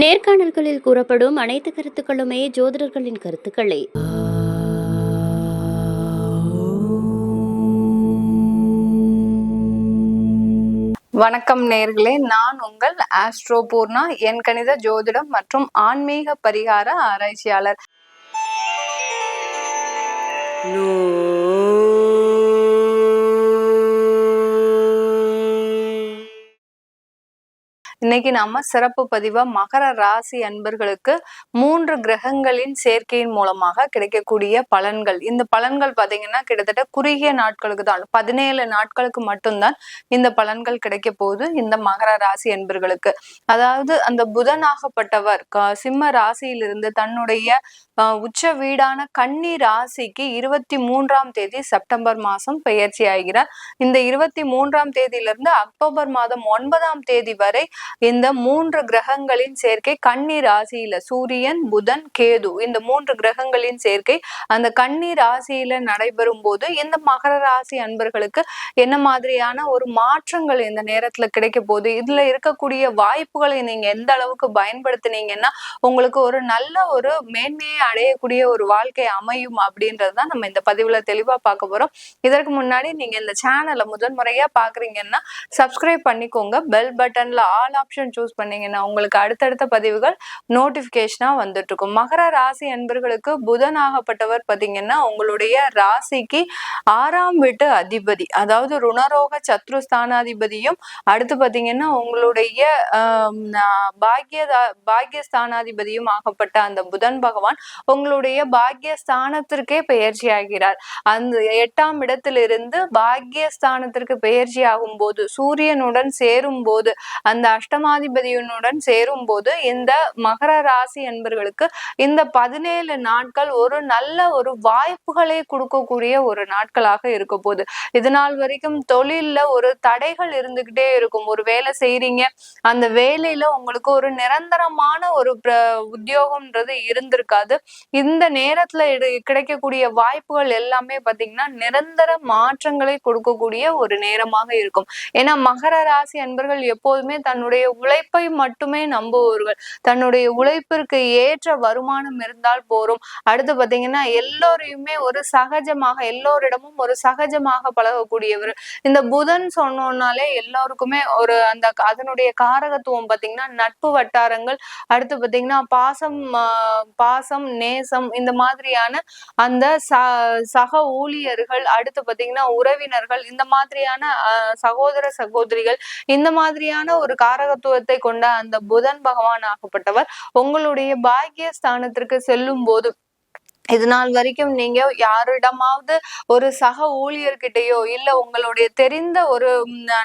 நேர்காணல்களில் கூறப்படும் அனைத்து கருத்துக்களுமே ஜோதிடர்களின் கருத்துக்களே. வணக்கம் நேர்களே நான் உங்கள் ஆஸ்ட்ரோ பூர்ணா என் கணித ஜோதிடம் மற்றும் ஆன்மீக பரிகார ஆராய்ச்சியாளர். இன்னைக்கு நாம சிறப்பு பதிவா மகர ராசி அன்பர்களுக்கு மூன்று கிரகங்களின் சேர்க்கையின் மூலமாக கிடைக்கக்கூடிய பலன்கள். இந்த பலன்கள் பாத்தீங்கன்னா கிட்டத்தட்ட குறுகிய நாட்களுக்கு தான் பதினேழு நாட்களுக்கு மட்டும்தான் இந்த பலன்கள் கிடைக்க போகுது இந்த மகர ராசி அன்பர்களுக்கு. அதாவது அந்த புதனாகப்பட்டவர் சிம்ம ராசியிலிருந்து தன்னுடைய அஹ், உச்ச வீடான கன்னி ராசிக்கு இருபத்தி மூன்றாம் தேதி செப்டம்பர் மாசம் பெயர்ச்சி ஆகிறார். இந்த இருபத்தி மூன்றாம் தேதியிலிருந்து அக்டோபர் மாதம் ஒன்பதாம் தேதி வரை இந்த மூன்று கிரகங்களின் சேர்க்கை கன்னி ராசியில சூரியன் புதன் கேது. இந்த மூன்று கிரகங்களின் சேர்க்கை அந்த கன்னி ராசியில நடைபெறும் போது இந்த மகர ராசி அன்பர்களுக்கு என்ன மாதிரியான ஒரு மாற்றங்கள் இந்த நேரத்துல கிடைக்க போகுது? இதுல இருக்கக்கூடிய வாய்ப்புகளை நீங்க எந்த அளவுக்கு பயன்படுத்தினீங்கன்னா உங்களுக்கு ஒரு நல்ல ஒரு மேன்மையை அடையக்கூடிய ஒரு வாழ்க்கை அமையும் அப்படின்றது தான் நம்ம இந்த பதிவுல தெளிவா பார்க்க போறோம். இதற்கு முன்னாடி நீங்க இந்த சேனலை முதல் முறையா பாக்குறீங்கன்னா சப்ஸ்கிரைப் பண்ணிக்கோங்க. பெல் பட்டன்ல ஆல் ஆப்ஷன் சூஸ் பண்ணீங்கன்னா உங்களுக்கு அடுத்தடுத்த பதிவுகள் நோட்டிபிகேஷனா வந்துட்டு இருக்கும் மகர ராசி அன்பர்களுக்கு புதன் ஆகப்பட்டவர் பாத்தீங்கன்னா உங்களுடைய ராசிக்கு ஆறாம் வீட்டு அதிபதி அதாவது ருணரோக சத்ருஸ்தானாதிபதியும் அடுத்து பாத்தீங்கன்னா உங்களுடைய ஆம், பாக்கிய பாக்கியஸ்தானாதிபதியும் ஆகப்பட்ட அந்த புதன் பகவான் உங்களுடைய பாக்கியஸ்தானத்திற்கே பெயர்ச்சி ஆகிறார். அந்த எட்டாம் இடத்திலிருந்து பாக்கியஸ்தானத்திற்கு பெயர்ச்சி ஆகும் போது சூரியனுடன் சேரும் போது அந்த அஷ்டமாதிபதியுடன் சேரும் போது இந்த மகர ராசி என்பர்களுக்கு இந்த பதினேழு நாட்கள் ஒரு நல்ல ஒரு வாய்ப்புகளை கொடுக்கக்கூடிய ஒரு நாட்களாக இருக்க போகுது. இது நாள் வரைக்கும் தொழில்ல ஒரு தடைகள் இருந்துகிட்டே இருக்கும். ஒரு வேலை செய்றீங்க. அந்த வேலையில உங்களுக்கு ஒரு நிரந்தரமான ஒரு உத்தியோகம்ன்றது இருந்திருக்காது. இந்த நேரத்துல கிடைக்கக்கூடிய வாய்ப்புகள் எல்லாமே பாத்தீங்கன்னா நிரந்தர மாற்றங்களை கொடுக்கக்கூடிய ஒரு நேரமாக இருக்கும். ஏன்னா மகர ராசி அன்பர்கள் எப்போதுமே தன்னுடைய உழைப்பை மட்டுமே நம்புவர்கள். தன்னுடைய உழைப்பிற்கு ஏற்ற வருமானம் இருந்தால் போரும். அடுத்து பாத்தீங்கன்னா எல்லோரையுமே ஒரு சகஜமாக எல்லோரிடமும் ஒரு சகஜமாக பழகக்கூடியவர். இந்த புதன் சொன்னோம்னாலே எல்லாருக்குமே ஒரு அந்த அதனுடைய காரகத்துவம் பாத்தீங்கன்னா நட்பு வட்டாரங்கள். அடுத்து பாத்தீங்கன்னா பாசம் பாசம் நேசம் இந்த மாதிரியான அந்த ச சக ஊழியர்கள் அடுத்து பாத்தீங்கன்னா உறவினர்கள் இந்த மாதிரியான ஆஹ் சகோதர சகோதரிகள் இந்த மாதிரியான ஒரு காரகத்துவத்தை கொண்ட அந்த புதன் பகவான் ஆகப்பட்டவர் உங்களுடைய பாக்கிய ஸ்தானத்திற்கு செல்லும் போது இது நாள் வரைக்கும் நீங்க யாரிடமாவது ஒரு சக ஊழியர்கிட்டயோ இல்ல உங்களுடைய தெரிந்த ஒரு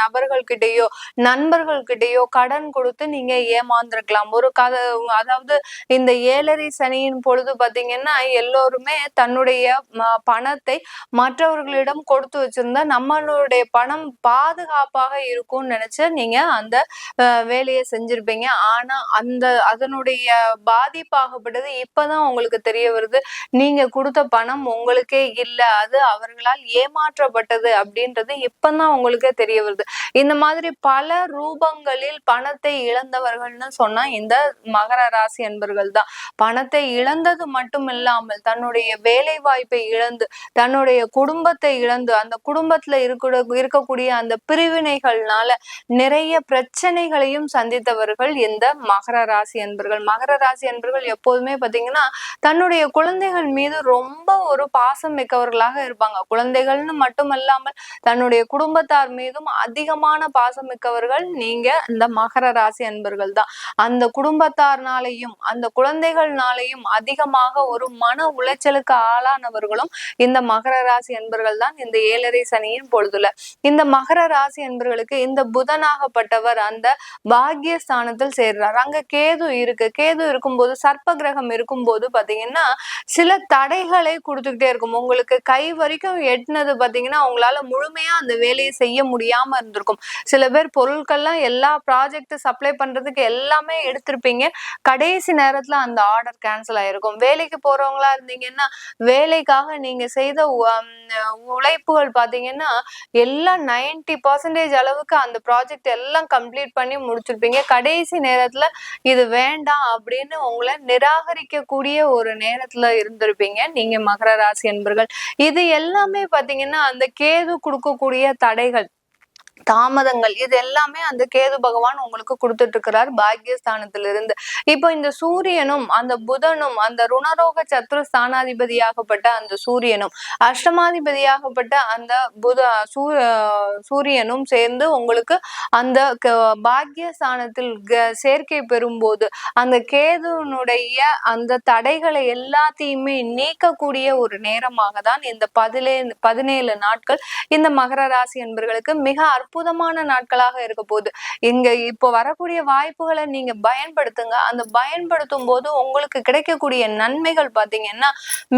நபர்கள்கிட்டயோ நண்பர்கள்கிட்டயோ நண்பர்கள் கடன் கொடுத்து நீங்க ஏமாந்துருக்கலாம். ஒரு கத அதாவது இந்த ஏழரை சனியின் பொழுது பாத்தீங்கன்னா எல்லோருமே தன்னுடைய பணத்தை மற்றவர்களிடம் கொடுத்து வச்சிருந்தா நம்மளுடைய பணம் பாதுகாப்பாக இருக்கும்னு நினைச்சு நீங்க அந்த வேலையை செஞ்சிருப்பீங்க. ஆனா அந்த அதனுடைய பாதிப்பாகப்பட்டது இப்பதான் உங்களுக்கு தெரிய வருது நீங்க கொடுத்த பணம் உங்களுக்கே இல்ல அது அவர்களால் ஏமாற்றப்பட்டது அப்படின்றது இப்பதான் உங்களுக்கே தெரிய வருது. இந்த மாதிரி பல ரூபங்களில் பணத்தை இழந்தவர்கள்னு சொன்னா இந்த மகர ராசி என்பர்கள் தான். பணத்தை இழந்தது மட்டும் இல்லாமல் தன்னுடைய வேலை வாய்ப்பை இழந்து தன்னுடைய குடும்பத்தை இழந்து அந்த குடும்பத்துல இருக்க இருக்கக்கூடிய அந்த பிரிவினைகள்னால நிறைய பிரச்சனைகளையும் சந்தித்தவர்கள் இந்த மகர ராசி என்பர்கள் மகர ராசி என்பர்கள் எப்போதுமே பாத்தீங்கன்னா தன்னுடைய குழந்தை குழந்தைகள் மீது ரொம்ப ஒரு பாசம் மிக்கவர்களாக இருப்பாங்க. குழந்தைகள்னு மட்டுமல்லாமல் தன்னுடைய குடும்பத்தார் மீதும் அதிகமான பாசம் மிக்கவர்கள் நீங்க இந்த மகர ராசி அன்பர்கள் தான். அந்த குடும்பத்தார்னாலையும் அந்த குழந்தைகள்னாலையும் அதிகமாக ஒரு மன உளைச்சலுக்கு ஆளானவர்களும் இந்த மகர ராசி அன்பர்கள் தான் இந்த ஏழரை சனியின் பொழுதுல. இந்த மகர ராசி அன்பர்களுக்கு இந்த புதனாகப்பட்டவர் அந்த பாக்கியஸ்தானத்தில் சேர்றார். அங்க கேது இருக்கு. கேது இருக்கும்போது சர்ப்ப கிரகம் இருக்கும்போது பாத்தீங்கன்னா சில தடைகளை கொடுத்துக்கிட்டே இருக்கும். உங்களுக்கு கை வரைக்கும் எட்டினது பார்த்தீங்கன்னா அவங்களால முழுமையா அந்த வேலையை செய்ய முடியாம இருந்திருக்கும். சில பேர் பொருட்கள்லாம் எல்லா ப்ராஜெக்ட் சப்ளை பண்றதுக்கு எல்லாமே எடுத்திருப்பீங்க. கடைசி நேரத்துல அந்த ஆர்டர் கேன்சல் ஆயிருக்கும். வேலைக்கு போறவங்களா இருந்தீங்கன்னா வேலைக்காக நீங்க செய்த உழைப்புகள் பார்த்தீங்கன்னா எல்லாம் நைன்டி பர்சன்டேஜ் அளவுக்கு அந்த ப்ராஜெக்ட் எல்லாம் கம்ப்ளீட் பண்ணி முடிச்சிருப்பீங்க. கடைசி நேரத்துல இது வேண்டாம் அப்படின்னு உங்களை நிராகரிக்கக்கூடிய ஒரு நேரத்துல இருந்திருப்பீங்க. நீங்க மகர ராசி என்பர்கள் இது எல்லாமே பாத்தீங்கன்னா அந்த கேது கொடுக்கக்கூடிய தடைகள். தாமதங்கள் இது எல்லாமே அந்த கேது பகவான் உங்களுக்கு கொடுத்துட்டு இருக்கிறார் பாக்கியஸ்தானத்திலிருந்து இப்போ இந்த சூரியனும் அந்த புதனும் அந்த ருணரோக சத்ரு ஸ்தானாதிபதியாகப்பட்ட அந்த சூரியனும் அஷ்டமாதிபதியாகப்பட்ட அந்த புத சூ சூரியனும் சேர்ந்து உங்களுக்கு அந்த க- பாக்கியஸ்தானத்தில் க- சேர்க்கை பெறும்போது அந்த கேதுனுடைய அந்த தடைகளை எல்லாத்தையுமே நீக்கக்கூடிய ஒரு நேரமாக தான் இந்த பதிலே பதினேழு நாட்கள் இந்த மகர ராசி என்பர்களுக்கு மிக அற்புதமான நாட்களாக இருக்க போகுது இங்க இப்போ வரக்கூடிய வாய்ப்புகளை நீங்க பயன்படுத்துங்க. அந்த பயன்படுத்தும் போது உங்களுக்கு கிடைக்கக்கூடிய நன்மைகள் பாத்தீங்கன்னா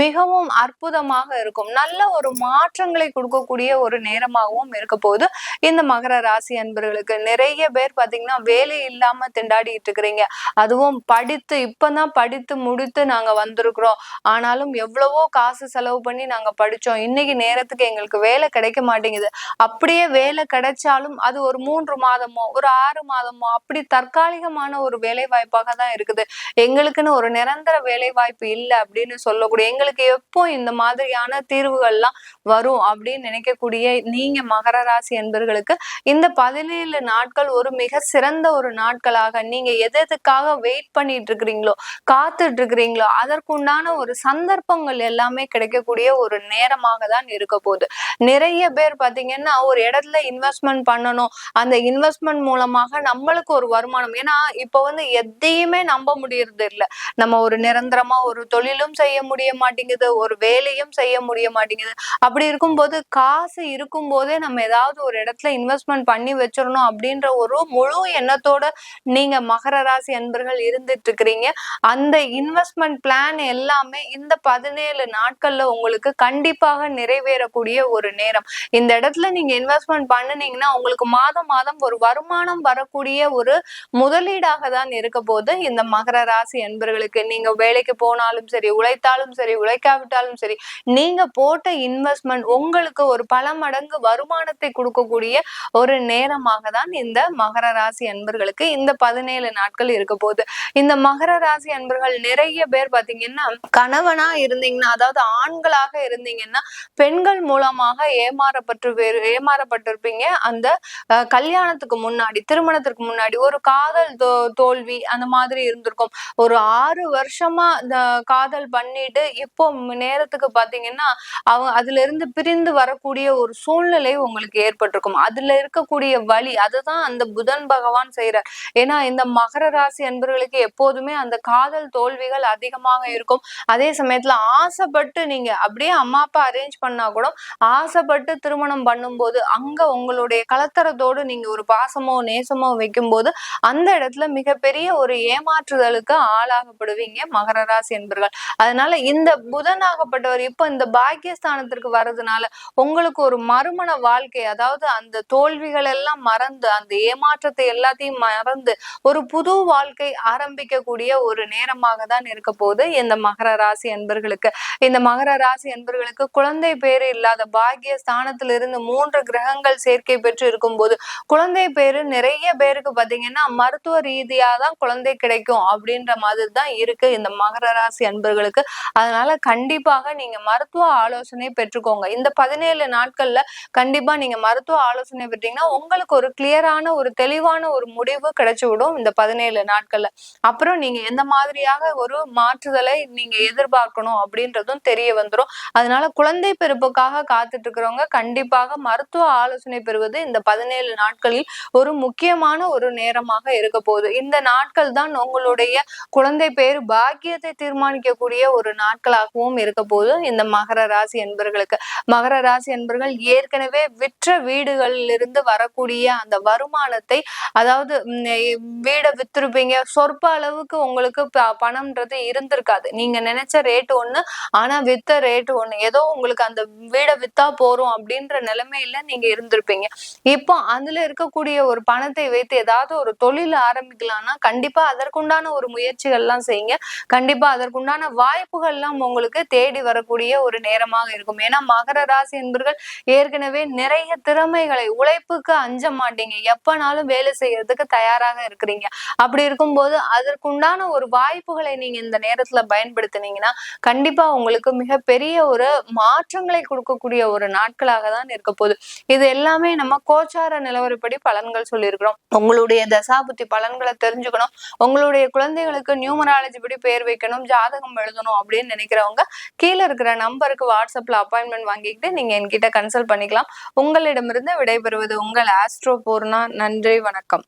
மிகவும் அற்புதமாக இருக்கும். நல்ல ஒரு மாற்றங்களை கொடுக்கக்கூடிய ஒரு நேரமாகவும் இருக்க போகுது இந்த மகர ராசி அன்பர்களுக்கு நிறைய பேர் பாத்தீங்கன்னா வேலை இல்லாம திண்டாடிட்டு இருக்கிறீங்க. அதுவும் படித்து இப்பதான் படித்து முடித்து நாங்க வந்திருக்கிறோம். ஆனாலும் எவ்வளவோ காசு செலவு பண்ணி நாங்க படிச்சோம் இன்னைக்கு நேரத்துக்கு எங்களுக்கு வேலை கிடைக்க மாட்டேங்குது. அப்படியே வேலை கிடைச்சாலும் அது ஒரு மூன்று மாதமோ ஒரு ஆறு மாதமோ அப்படி தற்காலிகமான ஒரு வேலை வாய்ப்பாக தான் இருக்குது. எங்களுக்குன்னு ஒரு நிரந்தர வேலை வாய்ப்பு இல்லை அப்படின்னு சொல்லக்கூடிய எங்களுக்கு எப்போ இந்த மாதிரியான தீர்வுகள்லாம் வரும் அப்படின்னு நினைக்கக்கூடிய நீங்க மகர ராசி என்பர்களுக்கு இந்த பதினேழு நாட்கள் ஒரு மிக சிறந்த ஒரு நாட்களாக நீங்க எது எதுக்காக வெயிட் பண்ணிட்டு இருக்கிறீங்களோ காத்துட்டு இருக்கிறீங்களோ அதற்குண்டான ஒரு சந்தர்ப்பங்கள் எல்லாமே கிடைக்கக்கூடிய ஒரு நேரமாக தான் இருக்க போகுது. நிறைய பேர் பாத்தீங்கன்னா ஒரு இடத்துல இன்வெஸ்ட்மெண்ட் பண்ணணும். அந்த இன்வெஸ்ட்மெண்ட் மூலமாக நம்மளுக்கு ஒரு வருமானம். ஏன்னா இப்போ வந்து எதையுமே நம்ப முடியறது இல்ல. நம்ம ஒரு நிரந்தரமா ஒரு தொழிலும் செய்ய முடிய மாட்டேங்குது. ஒரு வேலையும் செய்ய முடிய மாட்டேங்குது. அப்படி இருக்கும்போது காசு இருக்கும் போதே நம்ம ஏதாவது ஒரு இடத்துல இன்வெஸ்ட்மெண்ட் பண்ணி வச்சிடணும் அப்படின்ற ஒரு முழு எண்ணத்தோட நீங்க மகர ராசி அன்பர்கள் இருந்துட்டு இருக்கிறீங்க அந்த இன்வெஸ்ட்மெண்ட் பிளான் எல்லாமே இந்த பதினேழு நாட்கள்ல உங்களுக்கு கண்டிப்பாக நிறைவேறக்கூடிய ஒரு நேரம். இந்த இடத்துல நீங்க இன்வெஸ்ட்மெண்ட் பண்ணுனீங்கன்னா உங்களுக்கு மாதம் மாதம் ஒரு வருமானம் வரக்கூடிய ஒரு முதலீடாக தான் இருக்க போது இந்த மகர ராசி அன்பர்களுக்கு நீங்க வேலைக்கு போனாலும் சரி உழைத்தாலும் சரி உழைக்காவிட்டாலும் சரி நீங்க போட்ட இன்வெஸ்ட்மெண்ட் உங்களுக்கு ஒரு பல மடங்கு வருமானத்தை கொடுக்கக்கூடிய ஒரு நேரமாக தான் இந்த மகர ராசி அன்பர்களுக்கு இந்த பதினேழு நாட்கள் இருக்க போகுது. இந்த மகர ராசி அன்பர்கள் நிறைய பேர் பாத்தீங்கன்னா கணவனா இருந்தீங்கன்னா அதாவது ஆண்களாக இருந்தீங்கன்னா பெண்கள் மூலமாக ஏமாறப்பட்டு ஏமாறப்பட்டிருப்பீங்க. அந்த அஹ், கல்யாணத்துக்கு முன்னாடி திருமணத்திற்கு முன்னாடி ஒரு காதல் தோ- தோல்வி அந்த மாதிரி இருந்திருக்கும். ஒரு ஆறு வருஷமா இந்த காதல் பண்ணிட்டு இப்போ நேரத்துக்கு பாத்தீங்கன்னா அவங்க அதுல இருந்து பிரிந்து வரக்கூடிய ஒரு சூழ்நிலை உங்களுக்கு ஏற்பட்டிருக்கும். அதுல இருக்கக்கூடிய வழி அதுதான் அந்த புதன் பகவான் செய்யறார் ஏன்னா இந்த மகர ராசி அன்பர்களுக்கு எப்போதுமே அந்த காதல் தோல்விகள் அதிகமாக இருக்கும். அதே சமயத்துல ஆசைப்பட்டு நீங்க அப்படியே அம்மா அப்பா அரேஞ்ச் பண்ணா கூட ஆசைப்பட்டு திருமணம் பண்ணும்போது அங்க அவங்களுடைய கலத்தரத்தோடு நீங்க ஒரு பாசமோ நேசமோ வைக்கும்போது அந்த இடத்துல மிகப்பெரிய ஒரு ஏமாற்றுதலுக்கு ஆளாகப்படுவீங்க மகர ராசி என்பர்கள். அதனால இந்த புதனாகப்பட்டவர் இப்ப இந்த பாக்கியஸ்தானத்திற்கு வர்றதுனால உங்களுக்கு ஒரு மறுமண வாழ்க்கை அதாவது அந்த தோல்விகள் எல்லாம் மறந்து அந்த ஏமாற்றத்தை எல்லாத்தையும் மறந்து ஒரு புது வாழ்க்கை ஆரம்பிக்கக்கூடிய ஒரு நேரமாக தான் இருக்க போது இந்த மகர ராசி என்பர்களுக்கு. இந்த மகர ராசி என்பர்களுக்கு குழந்தை பேரு இல்லாத பாக்கிய ஸ்தானத்திலிருந்து மூன்று கிரகங்கள் சேர்க்கை பெற்று இருக்கும்போது குழந்தை பேரு நிறைய பேருக்கு பாத்தீங்கன்னா மருத்துவ ரீதியா தான் குழந்தை கிடைக்கும் அப்படின்ற மாதிரி தான் இருக்கு இந்த மகர ராசி அன்பர்களுக்கு. அதனால கண்டிப்பாக நீங்க மருத்துவ ஆலோசனை பெற்றுக்கோங்க. இந்த பதினேழு நாட்கள்ல கண்டிப்பா நீங்க மருத்துவ ஆலோசனை பெற்றீங்கன்னா உங்களுக்கு ஒரு கிளியரான ஒரு தெளிவான ஒரு முடிவு கிடைச்சு விடும் இந்த பதினேழு நாட்கள்ல. அப்புறம் நீங்க எந்த மாதிரியாக ஒரு மாற்றுதலை நீங்க எதிர்பார்க்கணும் அப்படின்றதும் தெரிய வந்துரும். அதனால குழந்தை பிறப்புக்காக காத்துட்டு இருக்கிறவங்க கண்டிப்பாக மருத்துவ ஆலோசனை பெறுவது பெறுவது இந்த பதினேழு நாட்களில் ஒரு முக்கியமான ஒரு நேரமாக இருக்க போகுது. இந்த நாட்கள் தான் உங்களுடைய குழந்தை பேர் பாக்கியத்தை தீர்மானிக்கக்கூடிய ஒரு நாட்களாகவும் இருக்க போது இந்த மகர ராசி என்பர்களுக்கு. மகர ராசி என்பர்கள் ஏற்கனவே விற்ற வீடுகளில் இருந்து வரக்கூடிய அந்த வருமானத்தை அதாவது வீடை வித்திருப்பீங்க. சொற்ப அளவுக்கு உங்களுக்கு பணம்ன்றது இருந்திருக்காது. நீங்க நினைச்ச ரேட் ஒண்ணு ஆனா வித்த ரேட் ஒண்ணு. ஏதோ உங்களுக்கு அந்த வீடை வித்தா போறோம் அப்படின்ற நிலைமையில நீங்க இருந்திருப்பீங்க. இப்போ அதுல இருக்கக்கூடிய ஒரு பணத்தை வைத்து ஏதாவது ஒரு தொழில் ஆரம்பிக்கலாம்னா கண்டிப்பா அதற்குண்டான ஒரு முயற்சிகள் எல்லாம் செய்யுங்க. கண்டிப்பா அதற்குண்டான வாய்ப்புகள் எல்லாம் உங்களுக்கு தேடி வரக்கூடிய ஒரு நேரமாக இருக்கும். ஏன்னா மகர ராசி என்பர்கள் ஏற்கனவே நிறைய திறமைகளை உழைப்புக்கு அஞ்ச மாட்டீங்க. எப்பனாலும் வேலை செய்யறதுக்கு தயாராக இருக்கிறீங்க. அப்படி இருக்கும்போது அதற்குண்டான ஒரு வாய்ப்புகளை நீங்க இந்த நேரத்துல பயன்படுத்தினீங்கன்னா கண்டிப்பா உங்களுக்கு மிகப்பெரிய ஒரு மாற்றங்களை கொடுக்கக்கூடிய ஒரு நாட்களாக தான் இருக்க போகுது. இது எல்லாமே நம்ம கோச்சார நிலவரப்படி பலன்கள் சொல்லியிருக்கிறோம். உங்களுடைய தசாபுத்தி பலன்களை தெரிஞ்சுக்கணும். உங்களுடைய குழந்தைகளுக்கு நியூமராலஜி படி பேர் வைக்கணும் ஜாதகம் எழுதணும் அப்படின்னு நினைக்கிறவங்க கீழே இருக்கிற நம்பருக்கு வாட்ஸ்அப்ல அப்பாயின்மெண்ட் வாங்கிக்கிட்டு நீங்க என்கிட்ட கன்சல்ட் பண்ணிக்கலாம். உங்களிடமிருந்து விடைபெறுவது உங்கள் ஆஸ்ட்ரோ பூர்ணா. நன்றி வணக்கம்.